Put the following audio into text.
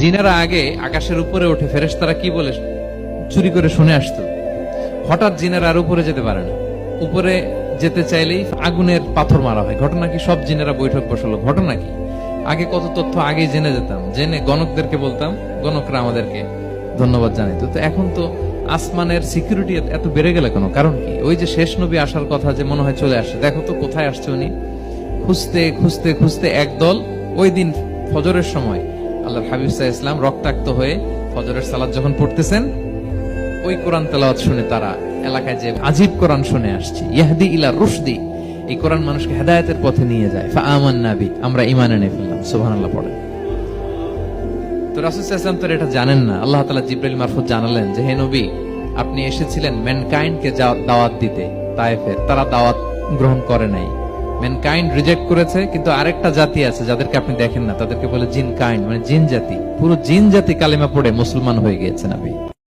জিনেরা আগে আকাশের উপরে উঠে ফেরেশতারা কি বলে চুরি করে শুনে আসতো। হঠাৎ জিনেরা আর উপরে যেতে পারে না। উপরে যেতে চাইলেই আগুনের পাথর মারা হয়। ঘটনা কি? সব জিনেরা বৈঠক বসল। ঘটনা কি? আগে কত তথ্য, আগে জেনে যেতাম। জেনে গণকদেরকে বলতাম, গণকরা আমাদেরকে ধন্যবাদ জানাইতো। তো এখন তো আসমানের সিকিউরিটি এত বেড়ে গেলে কেন? কারণ কি? ওই যে শেষ নবী আসার কথা যে মনে হয় চলে আসছে দেখো তো কোথায় আসছে উনি। খুঁজতে খুঁজতে খুঁজতে একদল ওই দিন ফজরের সময় আল্লাহ হাবিব সাহা ইসলাম রক্তাক্ত হয়ে ফজরের সালাদ যখন পড়তেছেন, ওই কোরআন তেলাওয়াত শুনে তারা এলাকায় যে আজীব কোরআন শুনে আসছে, ইয়াহদি ইলা রুশদি, এই কোরআন মানুষকে হেদায়েতের পথে নিয়ে যায়। ফা আমান নাবি আমরা ইমান এনে ফেললাম, সুবহানাল্লাহ পড়ে তো রাসূল সাল্লাল্লাহু তো এটা জানেন না, আল্লাহ তাআলা জিব্রাইল মারফত জানালেন যে, হে নবী, আপনি এসেছিলেন ম্যানকাইন্ড কে দাওয়াত দিতে, তায়েফের, তারা দাওয়াত গ্রহণ করে নাই। ম্যানকাইন্ড রিজেক্ট করেছে, কিন্তু আরেকটা জাতি আছে যাদেরকে আপনি দেখেন না, তাদেরকে বলে জিন কাইন্ড মানে জিন জাতি পুরো জিন জাতি কালিমা পড়ে মুসলমান হয়ে গিয়েছে নবী